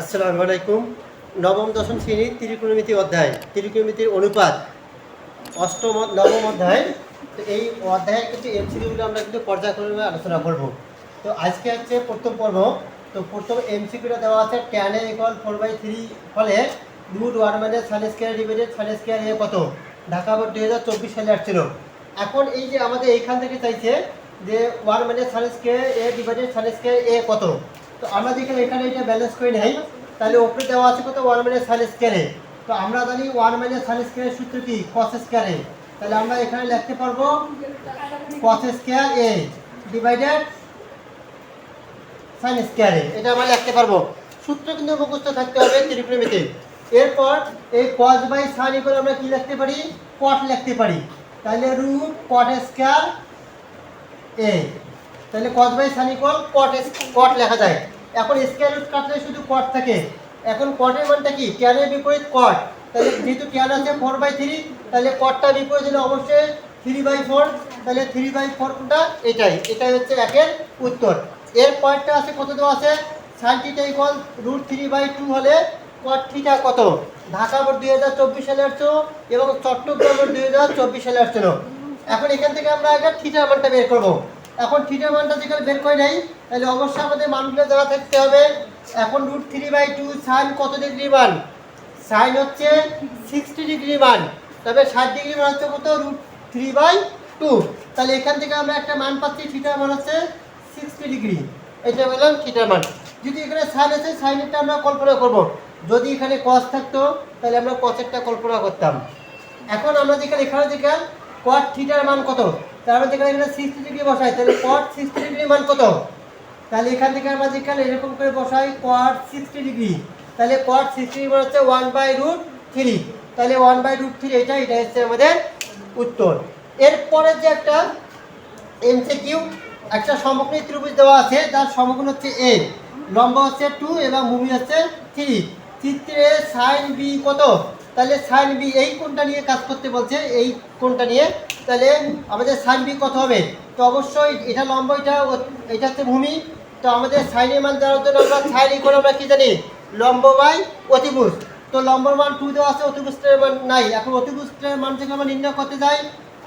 আসসালামু আলাইকুম। নবম, দশম শ্রেণির ত্রিকোণমিতি অধ্যায়। ত্রিকোণমিতির অনুপাত অষ্টম, নবম অধ্যায়। তো এই অধ্যায়ের কিছু এমসিকিউগুলো আমরা কিন্তু পর্যায়ক্রমে আলোচনা করব। তো আজকে হচ্ছে প্রথম পর্ব। তো প্রথম এমসিকিউটা দেওয়া আছে tan A four by three ফলে root one minus sin square divided sin square A কত? ঢাকা বোর্ড দুই হাজার চব্বিশ সালে আসছিল। এখন এই যে আমাদের এইখান থেকে চাইছে যে one minus sin square A divided sin square A কত? তো আমরা যেখানে এখানে এটা ব্যালেন্স করে নেই, তাহলে ওপরে দেওয়া আছে কত? ওয়ান মাইনাস সান স্কোয়ারে তো আমরা জানি ওয়ান মাইনাস সান স্কোয়ারের সূত্র কি? কস স্কোয়ারে তাহলে আমরা এখানে লিখতে পারব cos square A divided sin স্কোয়ারে এটা আমরা লিখতে পারব। সূত্র কিন্তু মুখস্থ থাকতে হবে ত্রিকোণমিতি এরপর এই কস বাই সাইন করে আমরা কি লিখতে পারি? কট লিখতে পারি। তাহলে রুট কট স্কোয়ার এ তাহলে cos by sin equal cot cot লেখা যায়। এখন স্কোয়ার রুট কাটলে শুধু কট থাকে। এখন কটের মানটা কি? ট্যানের বিপরীত কট তাহলে যেহেতু ট্যান আছে ফোর বাই থ্রি তাহলে কটটা বিপরীত হলে অবশ্যই থ্রি বাই ফোর তাহলে থ্রি বাই ফোর কোনটা? এটাই। এটাই হচ্ছে একের উত্তর। এর পয়েন্টটা আছে কত দেওয়া আছে? Sin theta equal root three by two হলে কট থিটা কত? ঢাকা বোর্ড দুই হাজার চব্বিশ সালে আসছো এবং চট্টগ্রাম বোর্ড দুই হাজার চব্বিশ সালে আসছিল এখন এখান থেকে আমরা আগে থিটার মানটা বের করব। এখন থিটার মানটা যেখানে বের করে নেই, তাহলে অবশ্যই আমাদের মানগুলো দেওয়া থাকতে হবে। এখন root three by two sin কত ডিগ্রি মান? সাইন হচ্ছে সিক্সটি ডিগ্রি মান। তবে ষাট ডিগ্রি মান হচ্ছে কত? রুট থ্রি বাই টু তাহলে এখান থেকে আমরা একটা মান পাচ্ছি থিটার মান হচ্ছে সিক্সটি ডিগ্রি এটা বললাম থিটার মান। যদি এখানে সাইন আছে সাইনেরটা আমরা কল্পনা করব। যদি এখানে কস থাকতো, তাহলে আমরা কসেরটা কল্পনা করতাম। এখন আমরা যেখানে, এখানে যেখানে কট থিটার মান কত? তার আমরা যেখানে এখানে সিক্সটি ডিগ্রি বসাই, তাহলে কট সিক্সটি ডিগ্রি মান কত? তাহলে এখান থেকে আমরা যেখানে এরকম করে বসাই কট সিক্সটি ডিগ্রি তাহলে কট সিক্সটি ডিগ্রি হচ্ছে ওয়ান বাই রুট থ্রি তাহলে ওয়ান বাই রুট থ্রি এটা এটা হচ্ছে আমাদের উত্তর। এরপরে যে একটা এমসিকিউ একটা সমকোণী ত্রিভুজ দেওয়া আছে যার সমকোণ হচ্ছে এ লম্ব হচ্ছে টু এবং ভূমি হচ্ছে থ্রি চিত্রে সাইন বি কত? তাহলে সাইন বি এই কোনটা নিয়ে কাজ করতে বলছে, এই কোনটা নিয়ে তাহলে আমাদের সাইন বি কত হবে? তো অবশ্যই এটা লম্ব, এটা এটা হচ্ছে ভূমি। তো আমাদের সাইনের মান দেওয়ার জন্য আমরা সাইন ইকুয়াল আমরা কি জানি? লম্ব বাই অতিভুজ। তো লম্বর মান টু দেওয়া আছে, অতিভুজের মান নাই। এখন অতিভুজের মান থেকে আমরা নির্ণয় করতে যাই,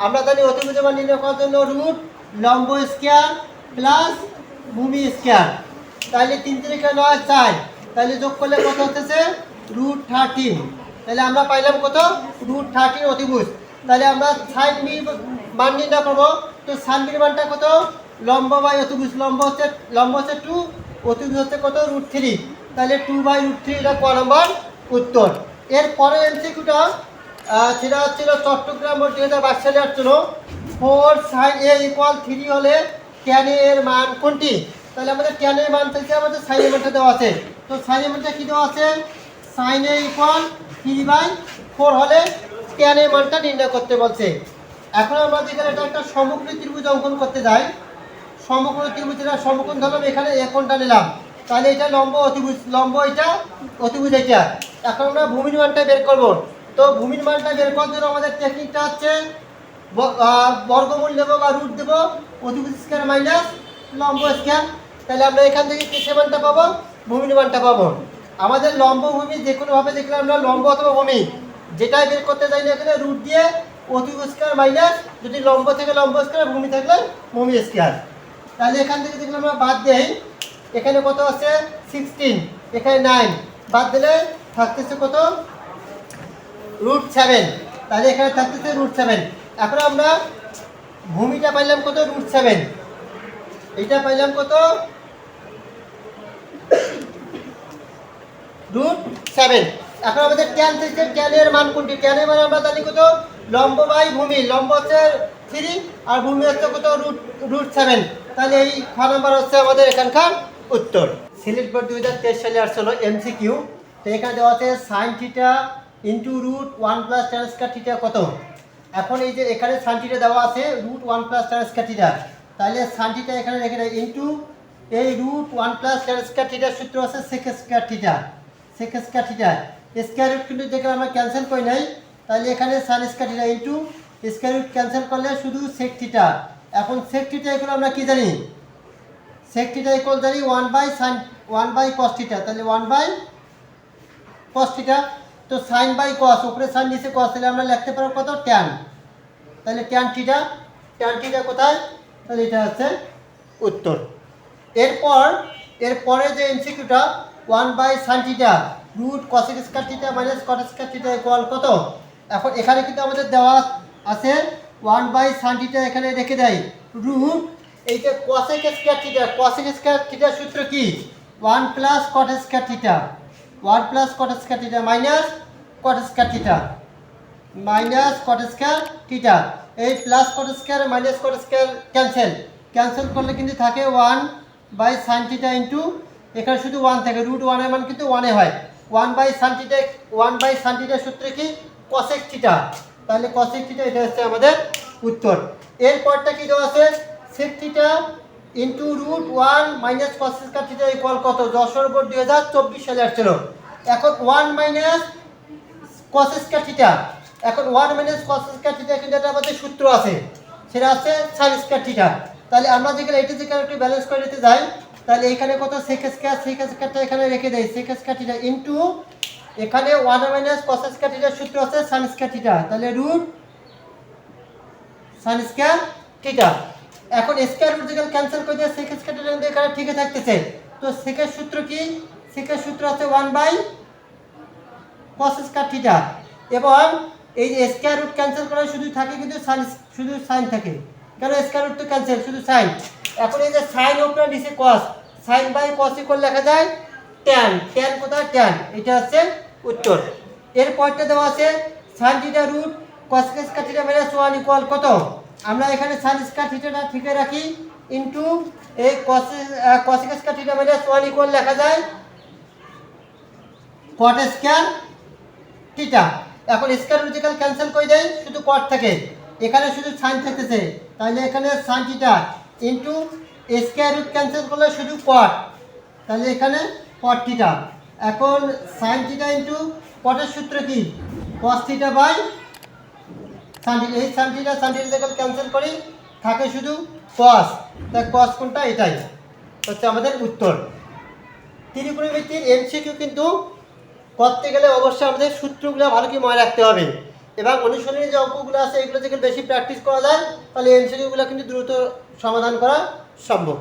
আমরা জানি অতিভুজের মান নির্ণয় করার জন্য রুট লম্ব স্কোয়ার প্লাস ভূমি স্কোয়ার তাহলে তিন তিরিকে নয়, চার। তাহলে যোগ করলে কত হচ্ছে? রুট থার্টিন তাহলে আমরা পাইলাম কত? রুট থার্টিন অতিভুজ। তাহলে আমরা সাইন বি মান নির্ণয় করব। তো সাইন বির মানটা কত? লম্ব বাই অতিভুজ। লম্ব হচ্ছে লম্ব হচ্ছে টু অতিভুজ হচ্ছে কত? রুট থ্রি তাহলে টু বাই রুট থ্রি এটা ক নম্বর? উত্তর। এরপরে এমসিকিউটা সেটা হচ্ছিল চট্টগ্রাম বোর্ড দুই হাজার বাইশ সালে আসছিল four sin A equal three হলে ট্যান এর মান কোনটি? তাহলে আমাদের ট্যান এর মান থেকে আমাদের সাইনের মানটা দেওয়া আছে। তো সাইনের মানটা কী দেওয়া আছে? Sin A equal three by four হলে ট্যান মানটা নির্ণয় করতে বলছে। এখন আমরা যেখানে এটা একটা সমগ্র ত্রিভুজ অঙ্কন করতে যাই, সমগ্র ত্রিভুজের সমকোণ ধরলাম, এখানে এ কোণটা নিলাম। তাহলে এটা লম্ব অতিভুজ, লম্ব এটা অতিভুজ এটা। এখন আমরা ভূমির মানটা বের করব। তো ভূমির মানটা বের করার জন্য আমাদের টেকনিকটা হচ্ছে বর্গমূল নেব বা রুট দেবো, অতিভুজ স্কোয়ার মাইনাস লম্ব স্কোয়ার তাহলে আমরা এখান থেকে কিসের মানটা পাবো? ভূমির মানটা পাবো। আমাদের লম্ব ভূমি যে কোনোভাবে দেখলে আমরা লম্ব অথবা ভূমি। যেটাই বের করতে যাই না এখানে রুট দিয়ে অতিভুজ স্কোয়ার মাইনাস যদি লম্ব থেকে লম্ব স্কোয়ার ভূমি থাকলে ভূমি স্কোয়ার তাহলে এখান থেকে যদি আমরা বাদ দেই, এখানে কত আছে? সিক্সটিন এখানে নাইন বাদ দিলে থাকতেছে কত? রুট সেভেন তাহলে এখানে থাকতেছে রুট সেভেন এখন আমরা ভূমিটা পাইলাম কত? রুট সেভেন এটা পাইলাম কত? রুট সেভেন এখন আমাদের ট্যান থেকে ট্যানের মান কোনটি? ট্যানের মান আমরা জানি কত? লম্ব বাই ভূমি। লম্ব হচ্ছে থ্রি আর ভূমি হচ্ছে কত? রুট রুট সেভেন তাহলে এই খ নাম্বার হচ্ছে আমাদের এখানকার উত্তর। সিলেট বোর্ড দুই হাজার তেইশ সালে আসছিল এমসিকিউ তো এখানে দেওয়া আছে sin theta into root one plus tan theta কত? এখন এই যে এখানে সাইন থিটা দেওয়া আছে root one plus tan theta তাহলে সাইন থিটা এখানে রেখে দেয় ইন্টু এই রুট ওয়ান প্লাস ট্যান থিটার সূত্র আছে sec square theta sec square theta square root কিন্তু যেখানে আমরা ক্যান্সেল করি নাই, তাহলে এখানে sin square theta into square root cancel করলে শুধু সেক থিটা এখন সেক থিটা এগুলো আমরা কি জানি? সেক থিটা ইকুয়াল জানি one by sin one by cos theta তাহলে ওয়ান বাই কস থিটা তো সাইন বাই কস উপরে সাইন নিচে কস তাহলে আমরা লিখতে পারব কত? ট্যান তাহলে ট্যান থিটা ট্যান থিটা কোথায়? তাহলে এটা হচ্ছে উত্তর। এরপর, এরপরে যে এমসিকিউটা one by sin theta root cosec square theta minus cot square theta equal কত এখন এখানে কিন্তু আমাদের দেওয়া আছে ওয়ান বাই সাইন থিটা এখানে রেখে দেয় রুট এই যে cosec square theta cosec square থিটার সূত্র কি one plus cot square theta one plus cot square theta minus cot square theta minus cot square theta এই plus cot square minus cot square cancel cancel করলে কিন্তু থাকে one by sin theta into এখানে শুধু one থাকে root ওয়ানের মান কিন্তু ওয়ানে হয় one by theta one by থিটার সূত্রে কি? কসেক থিটা তাহলে কসেক থিটা এটা হচ্ছে আমাদের উত্তর। এরপরটা কি দেওয়া আছে? Sec theta into root one minus cosec theta equal কত? দশের উপর দুই হাজার চব্বিশ সালে আসছিল। এখন one minus cos square theta এখন ওয়ান মাইনাস কস থিটা কিন্তু একটা আমাদের সূত্র আছে। সেটা আছে সাইন স্কয়ার থিটা তাহলে আমরা যেখানে এটা যেখানে একটু ব্যালেন্স করে নিতে যাই তাহলে এখানে কত? সেক স্কয়ার সেক স্কয়ারটা এখানে রেখে দেয় সেক স্কয়ার থিটা ইনটু এখানে ওয়ান মাইনাস কস স্কয়ার সূত্র আছে সাইন স্কয়ার তাহলে রুট সাইন স্কয়ার থিটা এখন স্কয়ার রুট যেখানে ক্যান্সেল করে দিয়ে সেক স্কয়ার থিটা কিন্তু এখানে ঠিকই থাকতেছে। তো সেকের সূত্র কি? সেকের সূত্র আছে one by cos square theta এবং এই যে স্কয়ার রুট ক্যান্সেল করে শুধু থাকে কিন্তু সাইন শুধু সাইন থাকে। কেন স্কয়ার রুট তো ক্যান্সেল শুধু সাইন এখন এই যে সাইন উপরে নিচে cos sine by cos equal লেখা যায় ট্যান ট্যান কোথায়? ট্যান এটা হচ্ছে উত্তর। এর পরটা দেওয়া আছে sine theta root cos square theta minus 1 equal কত? আমরা এখানে সাইন স্কয়ার থিটাটা ঠিকই রাখি ইনটু এই cos cos square theta minus 1 equal লেখা যায় কট স্কয়ার থিটা এখন স্কয়ার রুটিক্যাল ক্যান্সেল করে দেয় শুধু কট থাকে। এখানে শুধু সাইন থাকতেছে তাহলে এখানে sine theta into square root cancel করলে শুধু কট তাহলে এখানে কট থিটা এখন সাইন থিটা ইনটু কটের সূত্র কি? Cos theta by sine theta এই সাইন থিটা সাইন থিটা যখন ক্যান্সেল করি, থাকে শুধু কস তাই কস কোনটা? এটাই। হচ্ছে আমাদের উত্তর। ত্রিকোণমিতির এমসিকিউ কিন্তু করতে গেলে অবশ্যই আমাদের সূত্রগুলো ভালো কি মনে রাখতে হবে। এবং অনুশীলনী যে অঙ্কগুলো আছে, এগুলো থেকে বেশি প্র্যাকটিস করা যায়, তাহলে এমসিকিউগুলো কিন্তু দ্রুত সমাধান করা সম্ভব।